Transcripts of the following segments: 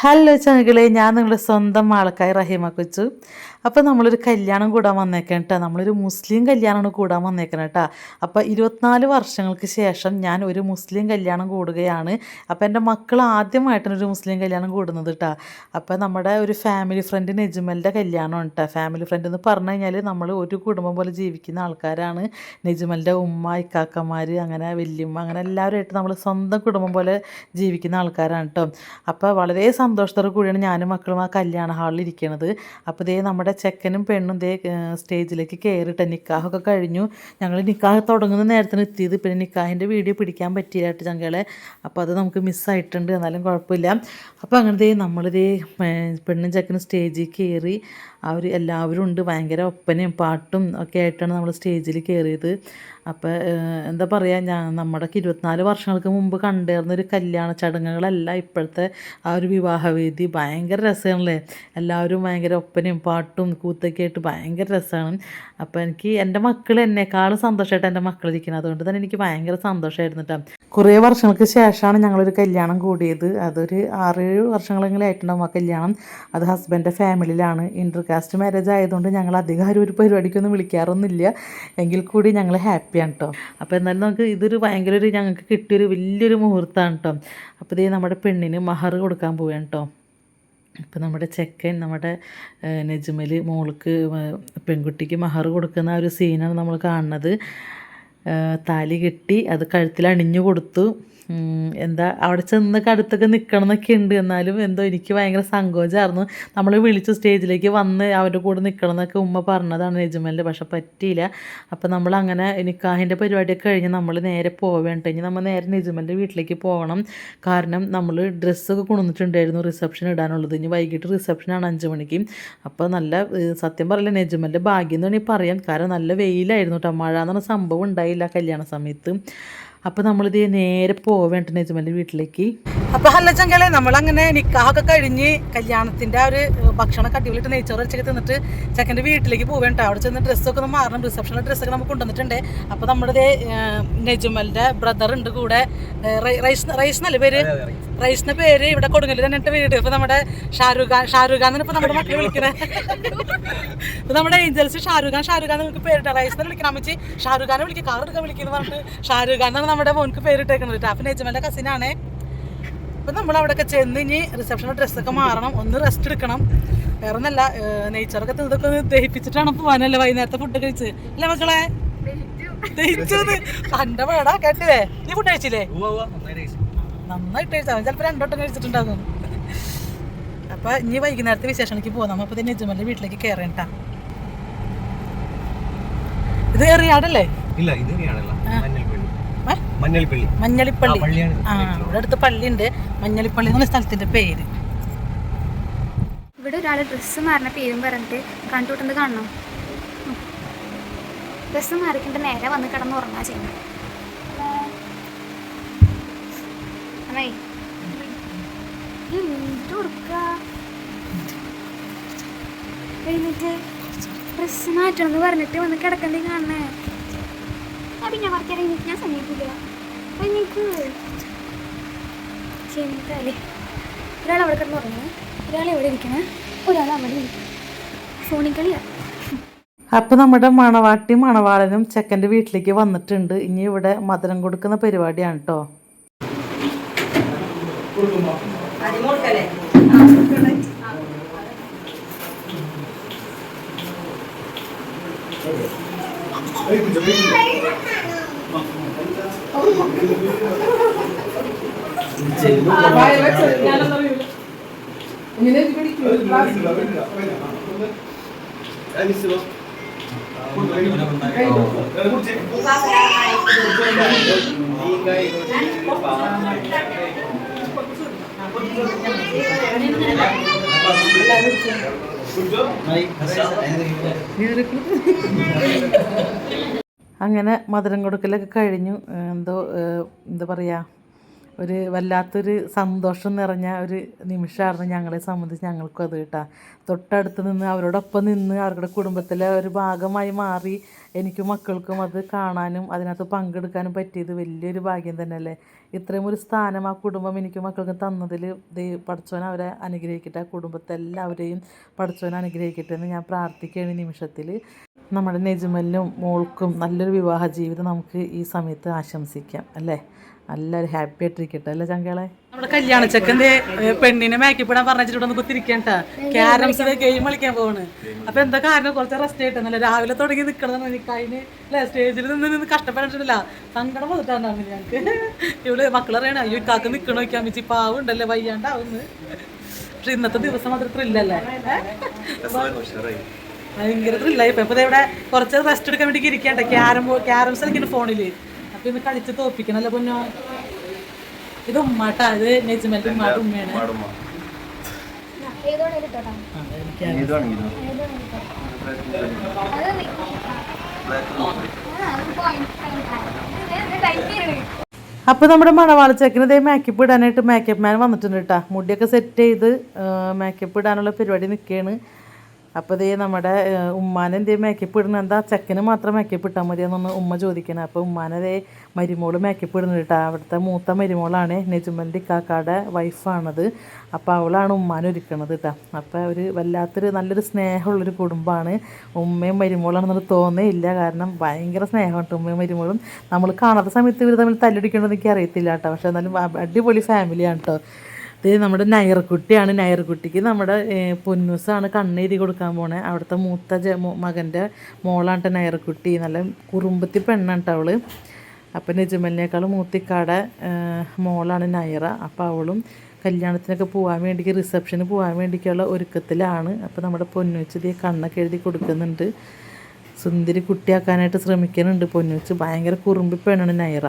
Hello ചങ്ങളെ ഞാൻ നിങ്ങളുടെ സ്വന്തം ആൾക്കായി റഹീമ കൊച്ചു. അപ്പോൾ നമ്മളൊരു കല്യാണം കൂടാൻ വന്നേക്കണം കേട്ടോ നമ്മളൊരു മുസ്ലിം കല്യാണമാണ് കൂടാൻ വന്നേക്കണം കേട്ടോ അപ്പോൾ ഇരുപത്തിനാല് വർഷങ്ങൾക്ക് ശേഷം ഞാൻ ഒരു മുസ്ലിം കല്യാണം കൂടുകയാണ്. അപ്പോൾ എന്റെ മക്കൾ ആദ്യമായിട്ടാണ് ഒരു മുസ്ലിം കല്യാണം കൂടുന്നത് കേട്ടോ അപ്പോൾ നമ്മുടെ ഒരു ഫാമിലി ഫ്രണ്ട് നെജ്മലിന്റെ കല്യാണമാണ് കേട്ടോ ഫാമിലി ഫ്രണ്ട് എന്ന് പറഞ്ഞു കഴിഞ്ഞാൽ നമ്മൾ ഒരു കുടുംബം പോലെ ജീവിക്കുന്ന ആൾക്കാരാണ്. നെജ്മലിന്റെ ഉമ്മ ഇക്കാക്കന്മാർ അങ്ങനെ വല്യമ്മ അങ്ങനെ എല്ലാവരുമായിട്ട് നമ്മൾ സ്വന്തം കുടുംബം പോലെ ജീവിക്കുന്ന ആൾക്കാരാണ് കേട്ടോ അപ്പോൾ വളരെ സന്തോഷത്തോടെ കൂടിയാണ് ഞാനും മക്കളും ആ കല്യാണ ഹാളിൽ ഇരിക്കുന്നത് അപ്പോൾ ഇതേ നമ്മുടെ ചെക്കനും പെണ്ണും ദേ സ്റ്റേജിലേക്ക് കയറിയിട്ട് നിക്കാഹൊക്കെ കഴിഞ്ഞു. ഞങ്ങൾ നിക്കാഹ് തുടങ്ങുന്ന നേരത്തിന് എത്തിയത്. പിന്നെ നിക്കാഹിന്റെ വീഡിയോ പിടിക്കാൻ പറ്റിയില്ല കേട്ടോ ചങ്കളെ. അപ്പോൾ അത് നമുക്ക് മിസ്സായിട്ടുണ്ട് എന്നാലും കുഴപ്പമില്ല. അപ്പോൾ അങ്ങനെ ദേ നമ്മളിതേ പെണ്ണും ചെക്കനും സ്റ്റേജിൽ കയറി അവർ എല്ലാവരും ഉണ്ട്. ഭയങ്കര ഒപ്പനയും പാട്ടും ഒക്കെ ആയിട്ടാണ് നമ്മൾ സ്റ്റേജിൽ കയറിയത് അപ്പോൾ എന്താ പറയുക ഞാൻ നമ്മുടെ ഇരുപത്തിനാല് വർഷങ്ങൾക്ക് മുമ്പ് കണ്ടേർന്ന ഒരു കല്യാണ ചടങ്ങുകളല്ല ഇപ്പോഴത്തെ ആ ഒരു വിവാഹവേദി. ഭയങ്കര രസമാണല്ലേ? എല്ലാവരും ഭയങ്കര ഒപ്പനയും പാട്ടും കൂത്തൊക്കെ ആയിട്ട് ഭയങ്കര രസമാണ്. അപ്പോൾ എനിക്ക് എന്റെ മക്കൾ എന്നെക്കാളും സന്തോഷമായിട്ട് എന്റെ മക്കൾ ഇരിക്കുന്നത്. അതുകൊണ്ട് തന്നെ എനിക്ക് ഭയങ്കര സന്തോഷമായിരുന്നു കേട്ടോ കുറേ വർഷങ്ങൾക്ക് ശേഷമാണ് ഞങ്ങളൊരു കല്യാണം കൂടിയത്. അതൊരു ആറേഴ് വർഷങ്ങളെങ്കിലും ആയിട്ടുണ്ടാവും ആ കല്യാണം. അത് ഹസ്ബൻഡിന്റെ ഫാമിലിയിലാണ് ഇന്റർ കാസ്റ്റ് മാരേജ് ആയതുകൊണ്ട് ഞങ്ങൾ അധികം ആരും ഒരു പരിപാടിക്കൊന്നും വിളിക്കാറൊന്നുമില്ല. എങ്കിൽ കൂടി ഞങ്ങൾ ഹാപ്പിയാണ് കേട്ടോ അപ്പോൾ എന്നാലും നമുക്ക് ഇതൊരു ഭയങ്കര ഒരു ഞങ്ങൾക്ക് കിട്ടിയൊരു വലിയൊരു മുഹൂർത്തമാണ് കേട്ടോ അപ്പോൾ ഇതേ നമ്മുടെ പെണ്ണിന് മഹർ കൊടുക്കാൻ പോവുകയാണ് കേട്ടോ ഇപ്പം നമ്മുടെ ചെക്കൻ നമ്മുടെ നജ്മൽ മോൾക്ക് പെൺകുട്ടിക്ക് മഹർ കൊടുക്കുന്ന ആ ഒരു സീനാണ് നമ്മൾ കാണുന്നത്. താലി കെട്ടി അത് കഴുത്തിൽ അണിഞ്ഞു കൊടുത്തു. എന്താ അവിടെ ചെന്ന് കടുത്തൊക്കെ നിൽക്കണം എന്നൊക്കെ ഉണ്ട്. എന്നാലും എന്തോ എനിക്ക് ഭയങ്കര സങ്കോചമായിരുന്നു നമ്മൾ വിളിച്ചു സ്റ്റേജിലേക്ക് വന്ന് അവരുടെ കൂടെ നിൽക്കണം എന്നൊക്കെ ഉമ്മ പറഞ്ഞതാണ് നജ്മലിന്റെ. പക്ഷെ പറ്റിയില്ല. അപ്പോൾ നമ്മൾ അങ്ങനെ എനിക്ക് അതിന്റെ പരിപാടിയൊക്കെ കഴിഞ്ഞ് നമ്മൾ നേരെ പോവേണ്ട ഇനി നമ്മൾ നേരെ യജമാന്റെ വീട്ടിലേക്ക് പോകണം. കാരണം നമ്മൾ ഡ്രസ്സൊക്കെ കൊണ്ടുവന്നിട്ടുണ്ടായിരുന്നു റിസപ്ഷൻ ഇടാനുള്ളത്. ഇനി വൈകിട്ട് റിസപ്ഷനാണ് അഞ്ച് മണിക്ക്. അപ്പോൾ നല്ല സത്യം പറയില്ല നെജുമലിന്റെ ഭാഗ്യം എന്ന് വേണമെങ്കിൽ പറയാം. കാരണം നല്ല വെയിലായിരുന്നു കേട്ടോ മഴ എന്ന് പറഞ്ഞ സംഭവം ഉണ്ടായില്ല. കല്യാണ സമയത്ത്. അപ്പോൾ നമ്മളിത് നേരെ പോവേണ്ടത് നെജുമലിന്റെ വീട്ടിലേക്ക്. അപ്പൊ ചങ്കലെ നമ്മളങ്ങനെ നിക്കാഹൊക്കെ കഴിഞ്ഞ് കല്യാണത്തിന്റെ ആ ഒരു ഭക്ഷണം അടിപൊളിയിട്ട് നെയ്ച്ചോറ് വെച്ചൊക്കെ തിന്നിട്ട് ചെക്കന്റെ വീട്ടിലേക്ക് പോവേണ്ട അവിടെ ചെന്ന് ഡ്രസ്സൊക്കെ ഒന്ന് മാറണം. റിസപ്ഷനിലെ ഡ്രസ്സൊക്കെ നമുക്ക് കൊണ്ടുവന്നിട്ടുണ്ട്. അപ്പൊ നമ്മുടെ നെജുമലിന്റെ ബ്രദർ ഉണ്ട് കൂടെ. റൈസ് റൈസ് എന്നല്ലേ പേര്? റൈസിന്റെ പേര് ഇവിടെ കൊടുങ്ങൽ തന്നെ എന്റെ വീട്. ഇപ്പൊ നമ്മുടെ ഷാരൂഖ് ഖാൻ ഷാരൂഖ് ഖാൻ ഇപ്പൊ നമ്മുടെ മക്കളെ വിളിക്കുന്നത് ഇപ്പൊ നമ്മുടെ ഏഞ്ചൽസ് ഷാരൂഖ് ഖാൻ ഷാരൂഖ് ഖാൻ നമുക്ക് പേരിട്ട. റൈസ് എന്ന് വിളിക്കണം അമ്മച്ചി. ഷാരൂഖ് ഖാനെ വിളിക്കുക കാർ എടുക്കാൻ വിളിക്കുന്നത് പറഞ്ഞിട്ട് ഷാരൂഖ് ഖാൻ എന്നാണ് നമ്മുടെ മോൻക്ക് പേരിട്ടേക്കുന്നത് അപ്പൊ നെജുമലിന്റെ കസിനാണേ ഇപ്പം നമ്മൾ അവിടെയൊക്കെ ചെന്ന് ഇനി റിസപ്ഷനിൽ ഡ്രസ്സൊക്കെ മാറണം. ഒന്ന് റെസ്റ്റ് എടുക്കണം. വേറെ ഒന്നല്ല നെയ്ച്ചറൊക്കെ ഇതൊക്കെ ഒന്ന് ദഹിപ്പിച്ചിട്ടാണ് പോകാനല്ലേ വൈകുന്നേരത്തെ ഫുഡ് കഴിച്ച്. അല്ലേ മക്കളെ? ദഹിച്ചത് തന്റെ വേടാ കേട്ടില്ലേ? നീ ഫുഡ് കഴിച്ചില്ലേ? നന്നായിട്ട് കഴിച്ചാൽ ചിലപ്പോൾ രണ്ടോട്ടം കഴിച്ചിട്ടുണ്ടാകും അപ്പൊ ഇനി വൈകുന്നേരത്തെ വിശേഷണിക്ക് പോകാം നമ്മ ഇപ്പൊ നെജുമലിന്റെ വീട്ടിലേക്ക് കയറേണ്ട ഇത് എറിയാടല്ലേ ഇല്ല ഇത് ഇനിയാണല്ല മഞ്ഞൾപ്പള്ളി. മഞ്ഞളിപ്പള്ളി. ആ ഇവിടെ അടുത്ത് പള്ളിയുണ്ട്. മഞ്ഞളിപ്പള്ളി എന്നുള്ള സ്ഥലത്തിന്റെ പേര്. ഇവിടെ ഒരാൾ ഡ്രസ്സ് മാറിന പേരും പറഞ്ഞിട്ട് കണ്ടുകൂട്ടുന്നത് കാണണം. ഡ്രസ്സ് മാറിക്കൊണ്ട് നേരെ വന്ന് കിടന്ന് ഉറങ്ങാ ചെയ്യുന്നത് അമ്മേ എന്നിട്ട് കൊടുക്ക എഴുന്നിട്ട് ഡ്രസ്സ് മാറ്റണമെന്ന് പറഞ്ഞിട്ട് വന്ന് കിടക്കണ്ടേ കാണണേ പിന്നെ കുറച്ച് ഞാൻ സമ്മതിക്കില്ല എഴുന്നേക്ക്. ചെന്നിട്ടല്ലേ ഒരാൾ അവിടെ കിടന്ന് ഉറങ്ങുന്നു ഒരാൾ എവിടെ ഇരിക്കണേ. ഒരാൾ അവിടെ ഇരിക്കണം ഫോണിൽ കളിയാ. അപ്പോൾ നമ്മുടെ മണവാട്ടി മണവാളനും ചെക്കന്റെ വീട്ടിലേക്ക് വന്നിട്ടുണ്ട്. ഇനി ഇവിടെ മധുരം കൊടുക്കുന്ന പരിപാടിയാണ് കേട്ടോ അങ്ങനെ മധുരം കൊടുക്കലൊക്കെ കഴിഞ്ഞു. എന്തോ എന്താ പറയുക ഒരു വല്ലാത്തൊരു സന്തോഷം നിറഞ്ഞ ഒരു നിമിഷമായിരുന്നു ഞങ്ങളെ സംബന്ധിച്ച് ഞങ്ങൾക്കും അത് കേട്ടാ. തൊട്ടടുത്ത് നിന്ന് അവരോടൊപ്പം നിന്ന് അവരുടെ കുടുംബത്തിലെ ഒരു ഭാഗമായി മാറി എനിക്കും മക്കൾക്കും അത് കാണാനും അതിനകത്ത് പങ്കെടുക്കാനും പറ്റിയത് വലിയൊരു ഭാഗ്യം തന്നെയല്ലേ? ഇത്രയും ഒരു സ്ഥാനം ആ കുടുംബം എനിക്കും മക്കൾക്കും തന്നതിൽ പഠിച്ചവനെ അവരെ അനുഗ്രഹിക്കട്ടെ ആ കുടുംബത്തെ എല്ലാവരെയും പഠിച്ചവൻ അനുഗ്രഹിക്കട്ടെ എന്ന് ഞാൻ പ്രാർത്ഥിക്കുകയാണ് ഈ നിമിഷത്തിൽ. നമ്മുടെ നെജുമലിനും മോൾക്കും നല്ലൊരു വിവാഹ ജീവിതം നമുക്ക് ഈ സമയത്ത് ആശംസിക്കാം അല്ലേ? നല്ലൊരു ഹാപ്പി ആയിട്ടിരിക്കട്ടെ അല്ലേ ചങ്കളെ? നമ്മുടെ കല്യാണ ചെക്കന്റെ പെണ്ണിനെ മേക്കപ്പ് ഇടാൻ പറഞ്ഞിട്ട് ഒന്ന് കുത്തിരിക്കണ്ട. ക്യാരംസ് ഗെയിം കളിക്കാൻ പോവാണ്. അപ്പൊ എന്താ കാരണം? കുറച്ച് റെസ്റ്റ് ആയിട്ടല്ല രാവിലെ തുടങ്ങി നിക്കണം എനിക്കതിന് അല്ലെ? സ്റ്റേജിൽ നിന്ന് നിന്ന് കഷ്ടപ്പെട്ടിട്ടില്ല സങ്കടം വന്നിട്ടാണ് ഞങ്ങൾക്ക് ഇവിടെ മക്കളറിയണ അയ്യോ ഇക്കാക്ക് നിക്കണോ? മിച്ചി പാവുണ്ടല്ലേ വയ്യാണ്ടാവുന്ന്. പക്ഷെ ഇന്നത്തെ ദിവസം അത്ര ത്രില്ലല്ലേ ഭയങ്കര ത്രില്ലായി ഇപ്പൊ ഇവിടെ കുറച്ച് റെസ്റ്റ് എടുക്കാൻ വേണ്ടി ഇരിക്കട്ടെ ക്യാരം ക്യാരംസ് കളിക്കുന്ന ഫോണിൽ അപ്പൊ ഇന്ന് കളിച്ച് തോപ്പിക്കണല്ലോ പൊന്നോ? ഇത് ഉമ്മാട്ടാ ഇത് നെജ്മലിന്റെ ഉമ്മാട്ട് ഉമ്മയാണ്. അപ്പൊ ഇട്ടോട്ടാ മണവാള എനിക്ക് ഏതോടെ ഇട്ടോ. അത് നീ- ആ, അത് point ടൈപ്പ് ചെയ്യണേ അപ്പോൾ നമ്മുടെ മണവാളച്ചക്കിന് ഇതേ മേക്കപ്പ് ഇടാനായിട്ട് മേക്കപ്പ് മാൻ വന്നിട്ടുണ്ട് കേട്ടോ മുടിയൊക്കെ സെറ്റ് ചെയ്ത് മേക്കപ്പ് ഇടാനുള്ള പരിപാടി നിൽക്കുകയാണ് അപ്പോൾ ഇതേ നമ്മുടെ ഉമ്മാനെ എന്തേ മേക്കപ്പ് ഇടണം എന്താ? ചെക്കന് മാത്രം മേക്കപ്പ് ഇട്ടാൽ മതി എന്നൊന്ന് ഉമ്മ ചോദിക്കണം. അപ്പോൾ ഉമ്മാനതേ മരുമോൾ മേക്കപ്പ് കേട്ടോ അവിടുത്തെ മൂത്ത മരുമോളാണ് നെജുമന്തി കാക്കാടെ വൈഫാണത് അപ്പോൾ അവളാണ് ഉമ്മാനെ ഒരുക്കണത് കേട്ടോ അപ്പോൾ ഒരു വല്ലാത്തൊരു നല്ലൊരു സ്നേഹമുള്ളൊരു കുടുംബമാണ് ഉമ്മയും മരുമോളാണെന്നൊരു തോന്നേയില്ല. കാരണം ഭയങ്കര സ്നേഹമുണ്ട് ഉമ്മയും മരുമോളും. നമ്മൾ കാണാത്ത സമയത്ത് ഇവർ തമ്മിൽ തല്ലടിക്കണമെന്ന് എനിക്ക് അറിയത്തില്ല കേട്ടോ പക്ഷേ എന്നാലും അടിപൊളി ഫാമിലിയാണ് കേട്ടോ ഇത് നമ്മുടെ നയർക്കുട്ടിയാണ് നയർക്കുട്ടിക്ക് നമ്മുടെ പൊന്നൂസാണ് കണ്ണെഴുതി കൊടുക്കാൻ പോണേ. അവിടുത്തെ മൂത്ത ജ മകന്റെ മോളാണ് നയർക്കുട്ടി നല്ല കുറുമ്പത്തി പെണ്ണാണ് കേട്ടോ അവൾ. അപ്പം നിജമലിനേക്കാളും മൂത്തിക്കാടെ മോളാണ് നയറ. അപ്പോൾ അവളും കല്യാണത്തിനൊക്കെ പോകാൻ വേണ്ടി റിസപ്ഷന് പോകാൻ വേണ്ടിയിട്ടുള്ള ഒരുക്കത്തിലാണ്. അപ്പോൾ നമ്മുടെ പൊന്നൂച്ചത് കണ്ണൊക്കെ എഴുതി കൊടുക്കുന്നുണ്ട്. സുന്ദരി കുട്ടിയാക്കാനായിട്ട് ശ്രമിക്കുന്നുണ്ട് പൊന്നുച്ച് ഭയങ്കര കുറുമ്പി പെണ്ണാണ് നയറ.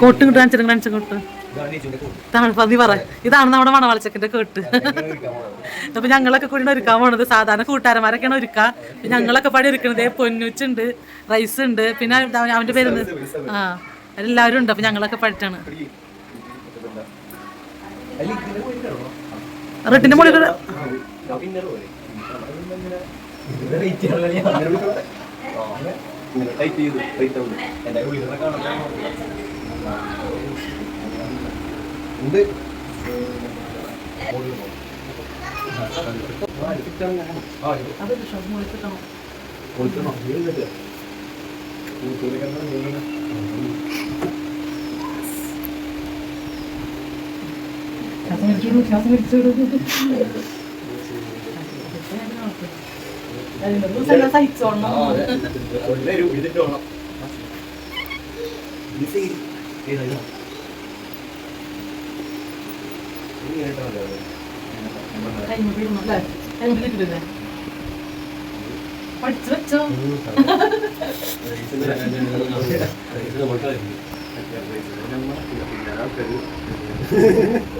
കോട്ടും കിട്ടും കാണിച്ചു കോട്ട് പതി പറ ഇതാണ് നമ്മുടെ മണവാളച്ചക്കന്റെ കേട്ട് അപ്പൊ ഞങ്ങളൊക്കെ കൂടി ഒരുക്കാൻ പോണത് സാധാരണ കൂട്ടുകാരന്മാരൊക്കെയാണ് ഒരുക്കുക അപ്പൊ ഞങ്ങളൊക്കെ പാടി ഒരുക്കണത് പൊന്നുച്ചുണ്ട് റൈസ് ഉണ്ട് പിന്നെ അവ- അവന്റെ പേര് ആ എല്ലാവരും ഉണ്ട് അപ്പൊ ഞങ്ങളൊക്കെ പഠിച്ചാണ് റെഡിന്റെ മുകളിൽ കൂടെ- അത് ഷോപ്പ് ചെയ്ത് ടൈറ്റ് ശ്വാസം വലിച്ചിടൂ, ശ്വാസം വലിച്ചിടൂ. അതിന്റെ ദിവസം എല്ലാം സഹിച്ചോളണം. കൈമ വീഴണം, അല്ലേ? കൈമ വെച്ചോ. പഠിച്ചു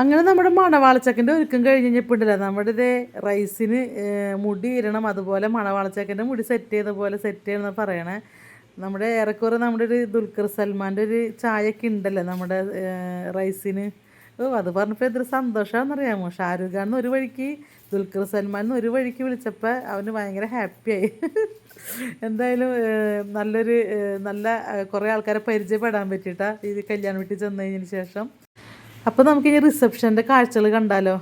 അങ്ങനെ നമ്മുടെ മണവാളച്ചക്കന്റെ ഒരുക്കം കഴിഞ്ഞ് കഴിഞ്ഞപ്പോണ്ടല്ലോ നമ്മുടെ ഇത് റൈസിന് മുടി ഇരണം അതുപോലെ മണവാളച്ചക്കന്റെ മുടി സെറ്റ് ചെയ്ത പോലെ സെറ്റ് ചെയ്യണമെന്ന് പറയണേ. നമ്മുടെ ഏറെക്കുറെ നമ്മുടെ ഒരു ദുൽഖർ സൽമാന്റെ ഒരു ചായയൊക്കെ ഉണ്ടല്ലോ നമ്മുടെ റൈസിന്. ഓ അത് പറഞ്ഞപ്പോൾ എന്തൊരു സന്തോഷമാണെന്നറിയാമോ ഷാരൂഖ് ഖാൻ ഒരു വഴിക്ക് ദുൽഖർ സൽമാൻ ഒരു വഴിക്ക് വിളിച്ചപ്പോൾ അവന് ഭയങ്കര ഹാപ്പിയായി എന്തായാലും നല്ലൊരു നല്ല കുറേ ആൾക്കാരെ പരിചയപ്പെടാൻ പറ്റിയിട്ടാ ഈ കല്യാണ വീട്ടിൽ ചെന്ന് കഴിഞ്ഞതിന് ശേഷം. അപ്പോൾ നമുക്ക് ഇനി റിസപ്ഷന്റെ കാഴ്ചകൾ കണ്ടാലോ?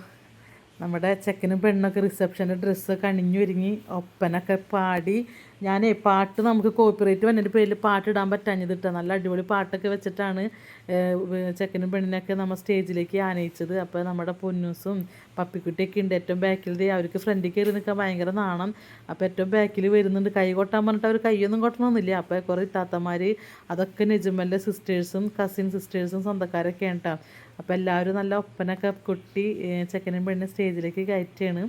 നമ്മുടെ ചെക്കനും പെണ്ണൊക്കെ റിസപ്ഷന്റെ ഡ്രസ്സൊക്കെ അണിഞ്ഞൊരുങ്ങി ഒപ്പനൊക്കെ പാടി ഞാനേ പാട്ട് നമുക്ക് കോപ്പിറൈറ്റ് വന്നതിന്റെ പേരിൽ പാട്ട് ഇടാൻ പറ്റാഞ്ഞത് കിട്ടാം നല്ല അടിപൊളി പാട്ടൊക്കെ വെച്ചിട്ടാണ് ചെക്കനും പെണ്ണിനൊക്കെ നമ്മൾ സ്റ്റേജിലേക്ക് ആനയിച്ചത്. അപ്പോൾ നമ്മുടെ പൊന്നൂസും പപ്പിക്കുട്ടിയൊക്കെ ഉണ്ട് ഏറ്റവും ബാക്കിൽ അവർക്ക് ഫ്രണ്ടിൽ കയറി നിൽക്കാൻ ഭയങ്കര നാണം. അപ്പോൾ ഏറ്റവും ബാക്കിൽ വരുന്നുണ്ട്. കൈ കൊട്ടാൻ പറഞ്ഞിട്ട് അവർ കൈയൊന്നും കൊട്ടണമെന്നില്ല അപ്പോൾ കുറേ താത്തമാർ അതൊക്കെ നിജമ്മലിന്റെ സിസ്റ്റേഴ്സും കസിൻ സിസ്റ്റേഴ്സും സ്വന്തക്കാരൊക്കെ കേട്ടോ അപ്പോൾ എല്ലാവരും നല്ല ഒപ്പനൊക്കെ കുട്ടി ചെക്കനും പെണ്ണിനെ സ്റ്റേജിലേക്ക് കയറ്റുകയാണ്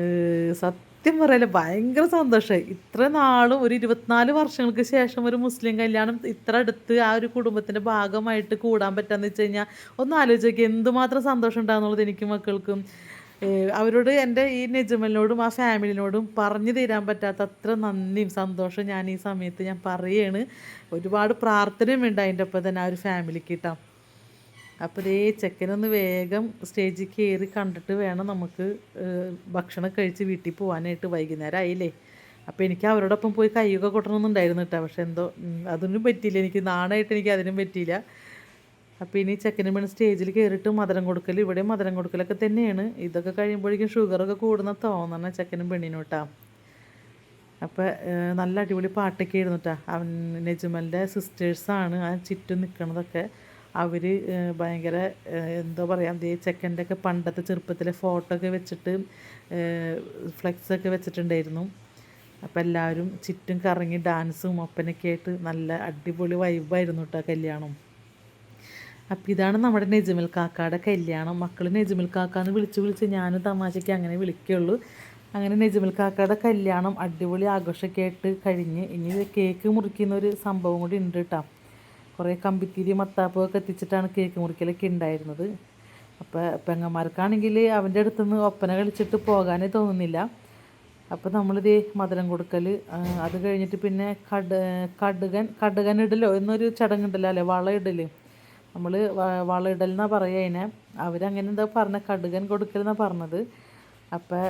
ഏഹ് സത്യം പറയല്ലേ ഭയങ്കര സന്തോഷമായി ഇത്ര നാളും ഒരു ഇരുപത്തിനാല് വർഷങ്ങൾക്ക് ശേഷം ഒരു മുസ്ലിം കല്യാണം ഇത്ര അടുത്ത് ആ ഒരു കുടുംബത്തിന്റെ ഭാഗമായിട്ട് കൂടാൻ പറ്റാന്ന് വെച്ച് കഴിഞ്ഞാൽ ഒന്ന് ആലോചിച്ച് നോക്കി എന്തുമാത്രം സന്തോഷം ഉണ്ടാകുന്നുള്ളത് എനിക്ക് മക്കൾക്കും. അവരോട് എന്റെ ഈ നിജമലിനോടും ആ ഫാമിലിനോടും പറഞ്ഞു തരാൻ പറ്റാത്ത അത്ര നന്ദിയും സന്തോഷം ഞാൻ ഈ സമയത്ത് ഞാൻ പറയുകയാണ് ഒരുപാട് പ്രാർത്ഥനയും ഉണ്ട് അതിന്റെ ഒപ്പം തന്നെ ആ ഒരു ഫാമിലിക്ക് കിട്ടാം അപ്പോൾ ദേ ചെക്കനൊന്ന് വേഗം സ്റ്റേജിൽ കയറി കണ്ടിട്ട് വേണം നമുക്ക് ഭക്ഷണം കഴിച്ച് വീട്ടിൽ പോകാനായിട്ട് വൈകുന്നേരം ആയില്ലേ? അപ്പോൾ എനിക്ക് അവരോടൊപ്പം പോയി കൈയൊക്കെ കൊട്ടണമെന്നുണ്ടായിരുന്നു കേട്ടോ. പക്ഷെ എന്തോ അതൊന്നും പറ്റിയില്ല. എനിക്ക് നാണായിട്ട് എനിക്ക് അതിനും പറ്റിയില്ല. അപ്പോൾ ഇനി ചെക്കനും വേണം സ്റ്റേജിൽ കയറിയിട്ട് മധുരം കൊടുക്കൽ ഇവിടെ മധുരം കൊടുക്കലൊക്കെ തന്നെയാണ്. ഇതൊക്കെ കഴിയുമ്പോഴേക്കും ഷുഗറൊക്കെ കൂടുന്ന തോന്നണ ചെക്കനും പെണ്ണിനും കേട്ടോ. അപ്പോൾ നല്ല അടിപൊളി പാട്ടൊക്കെ ആയിരുന്നു കേട്ടോ. അവൻ നെജുമലിന്റെ സിസ്റ്റേഴ്സാണ് ആ ചുറ്റും നിൽക്കണതൊക്കെ അവർ ഭയങ്കര എന്തോ പറയാം ദേ ചെക്കന്റെ ഒക്കെ പണ്ടത്തെ ചെറുപ്പത്തിലെ ഫോട്ടോ ഒക്കെ വെച്ചിട്ട് ഫ്ലെക്സൊക്കെ വെച്ചിട്ടുണ്ടായിരുന്നു. അപ്പോൾ എല്ലാവരും ചുറ്റും കറങ്ങി ഡാൻസും ഒപ്പനൊക്കെ ആയിട്ട് നല്ല അടിപൊളി വൈബായിരുന്നു കേട്ടോ കല്യാണം. അപ്പം ഇതാണ് നമ്മുടെ നെജ്മൽ കാക്കയുടെ കല്യാണം. മക്കൾ നെജ്മൽ കാക്ക എന്ന് വിളിച്ച് വിളിച്ച് ഞാനും തമാശയ്ക്ക് അങ്ങനെ വിളിക്കുകയുള്ളൂ അങ്ങനെ നെജ്മൽ കാക്കയുടെ കല്യാണം അടിപൊളി ആഘോഷമൊക്കെ ആയിട്ട് കഴിഞ്ഞ് ഇനി കേക്ക് മുറിക്കുന്ന ഒരു സംഭവം കൂടി ഉണ്ട് കേട്ടോ കുറേ കമ്പിത്തിരി മത്താപ്പൊക്കെ എത്തിച്ചിട്ടാണ് കേക്ക് മുറിക്കലൊക്കെ ഉണ്ടായിരുന്നത്. അപ്പോൾ പെങ്ങന്മാർക്കാണെങ്കിൽ അവന്റെ അടുത്തുനിന്ന് ഒപ്പന കളിച്ചിട്ട് പോകാനേ തോന്നുന്നില്ല. അപ്പോൾ നമ്മളിത് മധുരം കൊടുക്കൽ അത് കഴിഞ്ഞിട്ട് പിന്നെ കട് കടുകൻ കടുകൻ ഇടലോ എന്നൊരു ചടങ്ങുണ്ടല്ലോ അല്ലേ വള ഇടൽ നമ്മൾ വള ഇടൽ എന്നാണ് പറയുക അതിനെ അവരങ്ങനെ എന്താ പറഞ്ഞ കടുകൻ കൊടുക്കൽ എന്നാണ് പറഞ്ഞത് അപ്പോൾ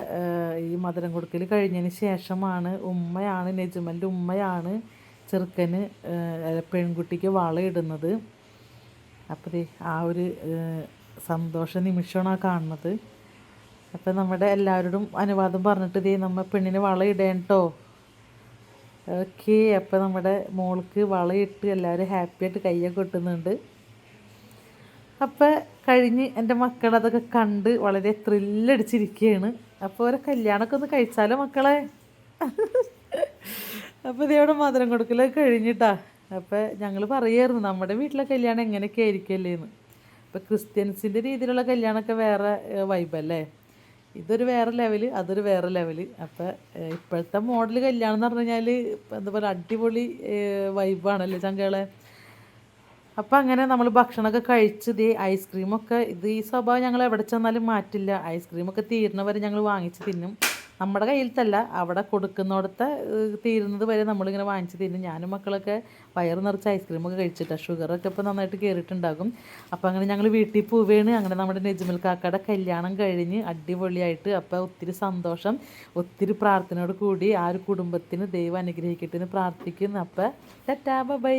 ഈ മധുരം കൊടുക്കൽ കഴിഞ്ഞതിന് ശേഷമാണ് ഉമ്മയാണ് നെജുമലിന്റെ ഉമ്മയാണ് ചെറുക്കന് പെൺകുട്ടിക്ക് വളയിടുന്നത് അപ്പോൾ ആ ഒരു സന്തോഷ നിമിഷമാണ് കാണുന്നത്. അപ്പം നമ്മുടെ എല്ലാവരോടും അനുവാദം പറഞ്ഞിട്ട് ഇതേ നമ്മൾ പെണ്ണിന് വളയിടേണ്ടോ ഓക്കെ അപ്പം നമ്മുടെ മോൾക്ക് വളയിട്ട് എല്ലാവരും ഹാപ്പിയായിട്ട് കയ്യൊക്കെ കൊട്ടുന്നുണ്ട് അപ്പോൾ കഴിഞ്ഞ് എന്റെ മക്കളതൊക്കെ കണ്ട് വളരെ ത്രില്ലടിച്ചിരിക്കുകയാണ് അപ്പോൾ ഒരു കല്യാണമൊക്കെ ഒന്ന് കഴിച്ചാലോ മക്കളെ? അപ്പോൾ ഇതേവിടെ മധുരം കൊടുക്കലൊക്കെ കഴിഞ്ഞിട്ടാ. അപ്പോൾ ഞങ്ങൾ പറയായിരുന്നു നമ്മുടെ വീട്ടിലെ കല്യാണം എങ്ങനെയൊക്കെ ആയിരിക്കുമല്ലേ എന്ന് ഇപ്പോൾ ക്രിസ്ത്യൻസിന്റെ രീതിയിലുള്ള കല്യാണമൊക്കെ വേറെ വൈബല്ലേ? ഇതൊരു വേറെ ലെവൽ അതൊരു വേറെ ലെവൽ അപ്പോൾ ഇപ്പോഴത്തെ മോഡൽ കല്യാണം എന്ന് പറഞ്ഞു കഴിഞ്ഞാൽ എന്താ പറയുക അടിപൊളി വൈബാണല്ലേ ചങ്കളെ? അപ്പം അങ്ങനെ നമ്മൾ ഭക്ഷണമൊക്കെ കഴിച്ച് ദേ ഐസ്ക്രീമൊക്കെ ഇത് ഈ സ്വഭാവം ഞങ്ങൾ എവിടെ ചെന്നാലും മാറ്റില്ല. ഐസ്ക്രീമൊക്കെ തീരുന്നവരെ ഞങ്ങൾ വാങ്ങിച്ച് തിന്നും. നമ്മുടെ കയ്യിലത്തല്ല അവിടെ കൊടുക്കുന്നിടത്ത് തീരുന്നത് വരെ നമ്മളിങ്ങനെ വാങ്ങിച്ച് തീരും ഞാനും മക്കളൊക്കെ വയറ് നിറച്ച് ഐസ്ക്രീമൊക്കെ കഴിച്ചിട്ടാണ് ഷുഗറൊക്കെ ഇപ്പോൾ നന്നായിട്ട് കയറിയിട്ടുണ്ടാകും അപ്പോൾ അങ്ങനെ ഞങ്ങൾ വീട്ടിൽ പോവുകയാണ് അങ്ങനെ നമ്മുടെ നെജ്മൽ കാക്കയുടെ കല്യാണം കഴിഞ്ഞ് അടിപൊളിയായിട്ട് അപ്പോൾ ഒത്തിരി സന്തോഷം ഒത്തിരി പ്രാർത്ഥനയോട് കൂടി ആ ഒരു കുടുംബത്തിന് ദൈവം അനുഗ്രഹിക്കട്ടെ എന്ന് പ്രാർത്ഥിക്കുന്നു. അപ്പോൾ ടാറ്റാ ബൈ.